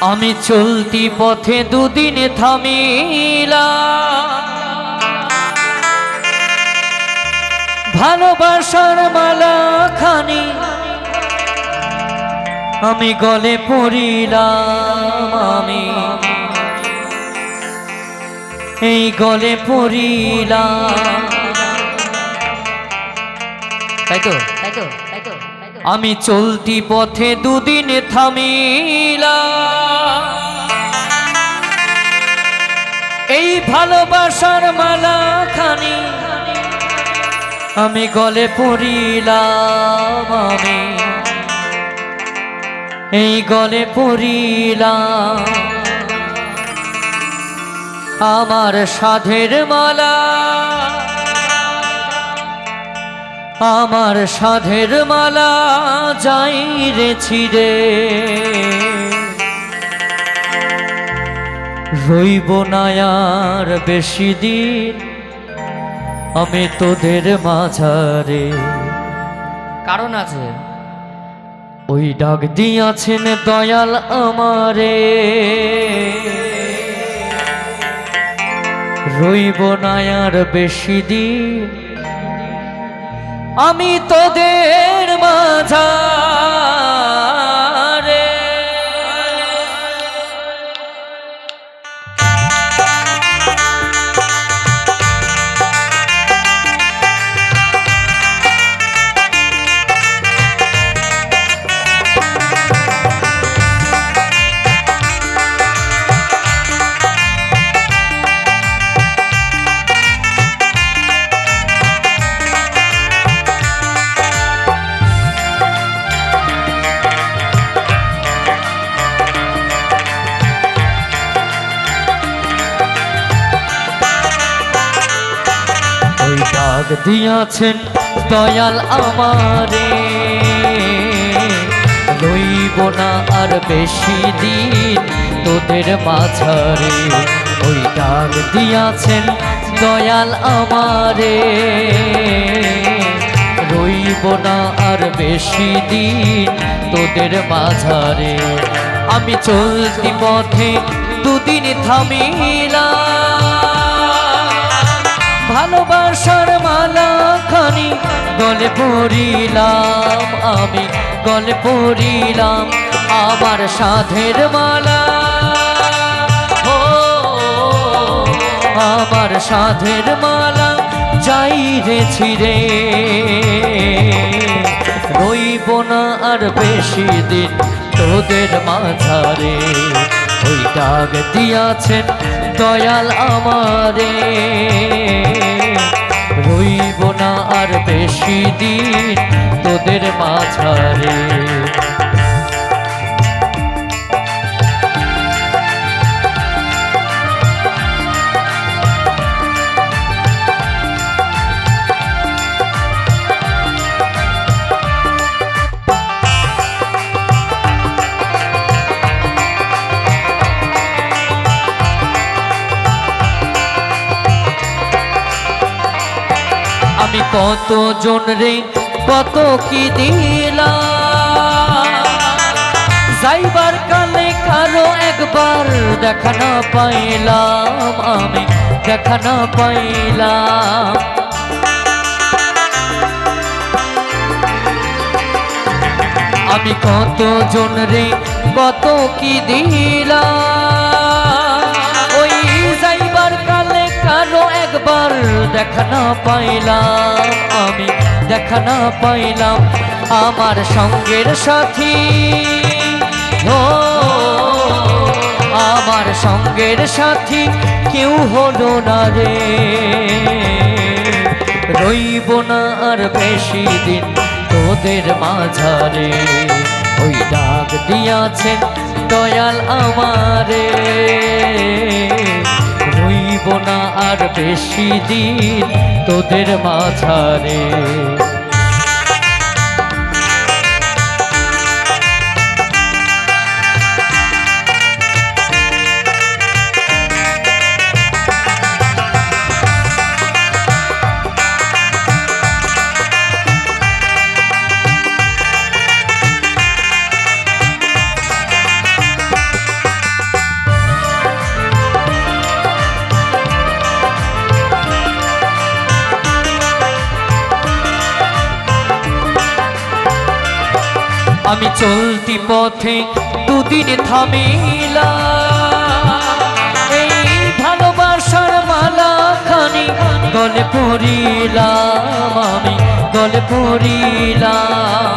আমি চলতি পথে দুদিন থামিলা ভালোবাসার মালা খানি আমি গলে পড়িলাম আমি। এই গলে পড়িলাম। আমি চলতি পথে দুদিন থামিলা ভালোবাসার মালা খানি। আমি গলে পড়িলাম আমি। এই গলে পড়িলাম। আমার সাধের মালা। আমার সাধের মালা যাই রে ছিড়ে। রইব না বেশি দিন, আমি তোদের মাঝারে। কারণ আছে, ওই ডাক দিয়াছেন দয়াল আমারে। রইব না বেশি দিন, আমি তোদের মাঝারে। ডাক দিয়াছেন দয়াল আমারে। রইব না আর বেশি দিন তোদের মাঝারে। ওই ডাক দিয়াছেন দয়াল আমারে। রইব না আর বেশি দিন তোদের মাঝারে। আমি চলতি পথে দুদিন থামিলাম। ভালোবাসার মালা খানি গলে পড়িলাম আমি, গলে পড়িলাম আমার সাধের মালা। আমার সাধের মালা যাই রে ছিড়ে। রইব না আর বেশি দিন তোদের মাঝারে, ওই ডাক দিয়াছেন দয়াল আমারে। বেশি দিন তোদের মাঝারে। কত জন রে? কত কি দিলাম? যাইবার কালে কারও একবার দেখা না পাইলাম আমি, দেখা না পাইলাম। আমি কত জন রে? কত কি দিলাম? একবার দেখা না পাইলাম আমি, দেখা না পাইলাম আমার সঙ্গের সাথী। ও, আমার সঙ্গের সাথী কেউ হলো না রে। রইব না আর বেশি দিন তোদের মাঝারে। ওই ডাক দিয়াছেন দয়াল আমারে। আর বেশি দিন তোদের মাঝারে। আমি চলতি পথে দুদিন থামিলা এই ভালোবাসার মালা খানি গলে পড়িলাম আমি, গলে পড়িলাম।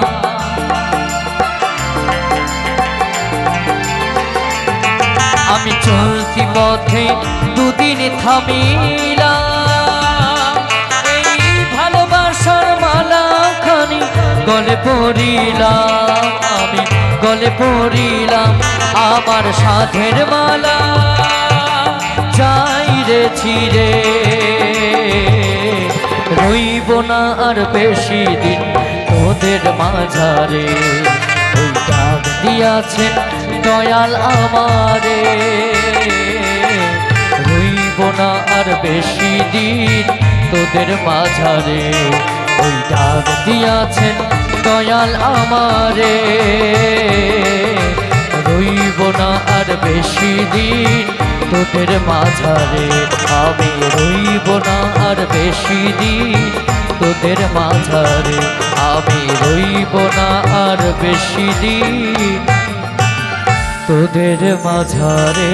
আমি চলতি পথে দুদিন থামিলাম। গলে পড়িলাম আমি, গলে পড়িলাম আমার সাধের মালা। যাই রে ছিড়ে, রইব না আর বেশি দিন তোদের মাঝারে। ডাক দিয়াছেন দয়াল আমারে। রইব না আর বেশি দিন তোদের মাঝারে। ওই ডাক দিয়াছেন দয়াল আমারে। রইব না আর বেশি দিন তোদের মাঝারে। আমি রইব না আর বেশি দিন তোদের মাঝারে। আমি রইব না আর বেশি দিন তোদের মাঝারে।